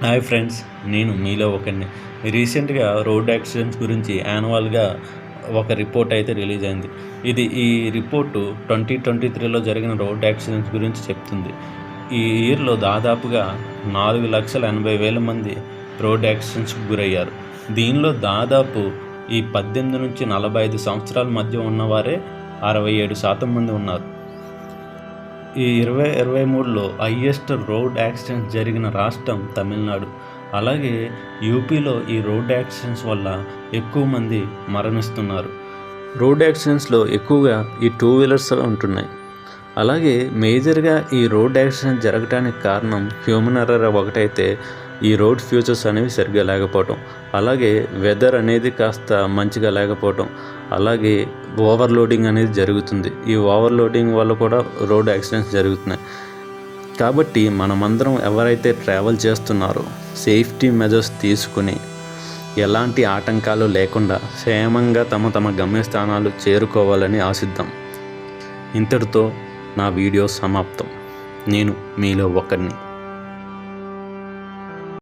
Hi friends నేను మీలో ఒకరిని రీసెంట్గా రోడ్ యాక్సిడెంట్స్ గురించి యాన్యువల్గా ఒక రిపోర్ట్ అయితే రిలీజ్ అయింది. ఇది ఈ రిపోర్టు ట్వంటీ ట్వంటీ త్రీలో జరిగిన రోడ్ యాక్సిడెంట్స్ గురించి చెప్తుంది. ఈ ఇయర్లో దాదాపుగా నాలుగు లక్షల ఎనభై వేల మంది రోడ్ యాక్సిడెంట్స్కి గురయ్యారు. దీనిలో దాదాపు ఈ పద్దెనిమిది నుంచి నలభై ఐదు సంవత్సరాల మధ్య ఉన్నవారే అరవై ఏడు శాతం మంది ఉన్నారు. ఈ ఇరవై ఇరవై మూడులో హయ్యెస్ట్ రోడ్ యాక్సిడెంట్స్ జరిగిన రాష్ట్రం తమిళనాడు. అలాగే యూపీలో ఈ రోడ్ యాక్సిడెంట్స్ వల్ల ఎక్కువ మంది మరణిస్తున్నారు. రోడ్ యాక్సిడెంట్స్లో ఎక్కువగా ఈ టూ వీలర్స్ ఉంటున్నాయి. అలాగే మేజర్గా ఈ రోడ్ యాక్సిడెంట్ జరగడానికి కారణం హ్యూమన్ ఎర్రర్ ఒకటైతే ఈ రోడ్ ఫ్యూచర్స్ అనేవి సరిగ్గా లేకపోవటం. అలాగే వెదర్ అనేది కాస్త మంచిగా లేకపోవటం. అలాగే ఓవర్లోడింగ్ అనేది జరుగుతుంది. ఈ ఓవర్లోడింగ్ వల్ల కూడా రోడ్ యాక్సిడెంట్స్ జరుగుతున్నాయి. కాబట్టి మనమందరం ఎవరైతే ట్రావెల్ చేస్తున్నారో సేఫ్టీ మెజర్స్ తీసుకుని ఎలాంటి ఆటంకాలు లేకుండా క్షేమంగా తమ తమ గమ్యస్థానాలు చేరుకోవాలని ఆశిద్దాం. ఇంతటితో నా వీడియో సమాప్తం. నేను మీలో ఒకరిని